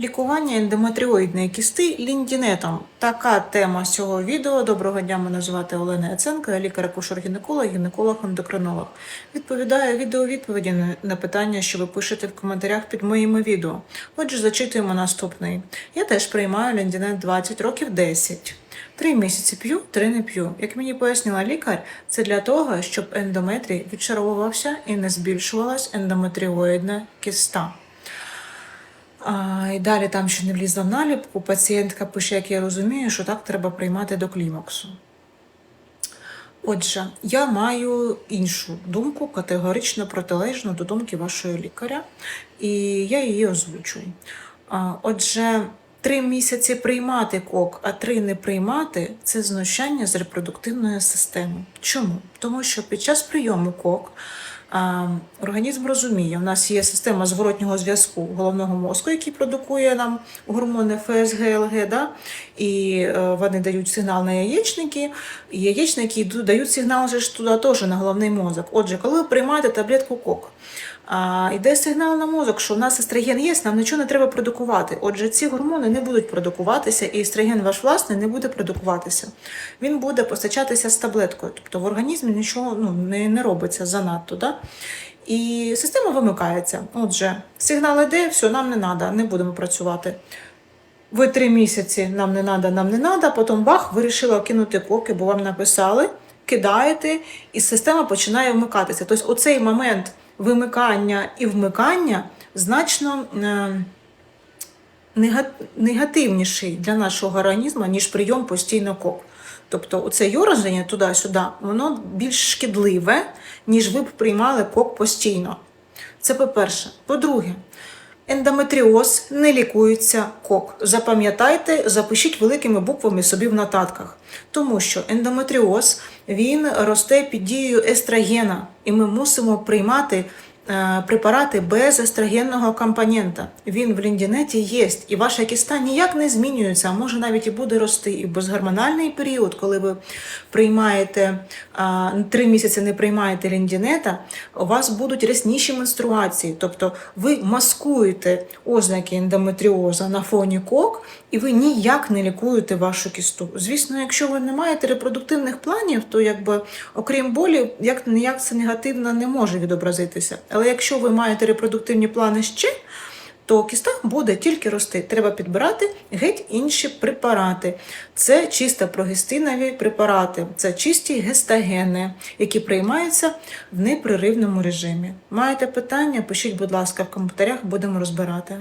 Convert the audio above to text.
Лікування ендометріоїдної кісти ліндінетом. Така тема цього відео. Доброго дня, мене звати Олена Яценко, я лікар-акушер-гінеколог, гінеколог-ендокринолог. Відповідаю відео відповіді на- питання, що ви пишете в коментарях під моїми відео. Отже, зачитуємо наступний. Я теж приймаю ліндінет 20 років 10. Три місяці п'ю, три не п'ю. Як мені пояснила лікар, це для того, щоб ендометрій відшаровувався і не збільшувалась ендометріоїдна кіста. А, і далі там ще не влізла в наліпку. Пацієнтка пише, як я розумію, що так треба приймати до клімаксу. Отже, я маю іншу думку, категорично протилежну до думки вашої лікаря, і я її озвучую. Отже, три місяці приймати кок, а три не приймати це знущання з репродуктивної системи. Чому? Тому що під час прийому кок організм розуміє, у нас є система зворотнього зв'язку головного мозку, який продукує нам гормони ФСГ, ЛГ, да? і е, вони дають сигнал на яєчники, і яєчники дають сигнал же туди теж на головний мозок. Отже, коли ви приймаєте таблетку кок, а, йде сигнал на мозок, що у нас естроген є, нам нічого не треба продукувати. Отже, ці гормони не будуть продукуватися, і естроген ваш власний не буде продукуватися. Він буде постачатися з таблеткою. Тобто в організмі нічого ну, не, не робиться занадто. Да? І система вимикається. Отже, сигнал іде, все, нам не треба, не будемо працювати. Ви три місяці нам не треба, нам не треба, потім бах, вирішила кинути коки, бо вам написали, кидаєте, і система починає вмикатися. Тобто, оцей момент вимикання і вмикання значно е, негативніший для нашого організму, ніж прийом постійно кок. Тобто, оце юроження туди-сюди, воно більш шкідливе, ніж ви б приймали кок постійно. Це по-перше. По-друге, ендометріоз не лікується кок. Запам'ятайте, запишіть великими буквами собі в нотатках. Тому що ендометріоз він росте під дією естрогена, і ми мусимо приймати препарати без естрогенного компонента. Він в ліндінеті є, і ваша кіста ніяк не змінюється, а може навіть і буде рости. І безгормональний період, коли ви приймаєте три місяці не приймаєте ліндінета, у вас будуть рясніші менструації. Тобто ви маскуєте ознаки ендометріоза на фоні кок, і ви ніяк не лікуєте вашу кісту. Звісно, якщо ви не маєте репродуктивних планів, то якби окрім болі, як ніяк це негативно не може відобразитися. Але якщо ви маєте репродуктивні плани ще, то кіста буде тільки рости. Треба підбирати геть інші препарати. Це чисто прогестинові препарати, це чисті гестагени, які приймаються в непреривному режимі. Маєте питання? Пишіть, будь ласка, в коментарях, будемо розбирати.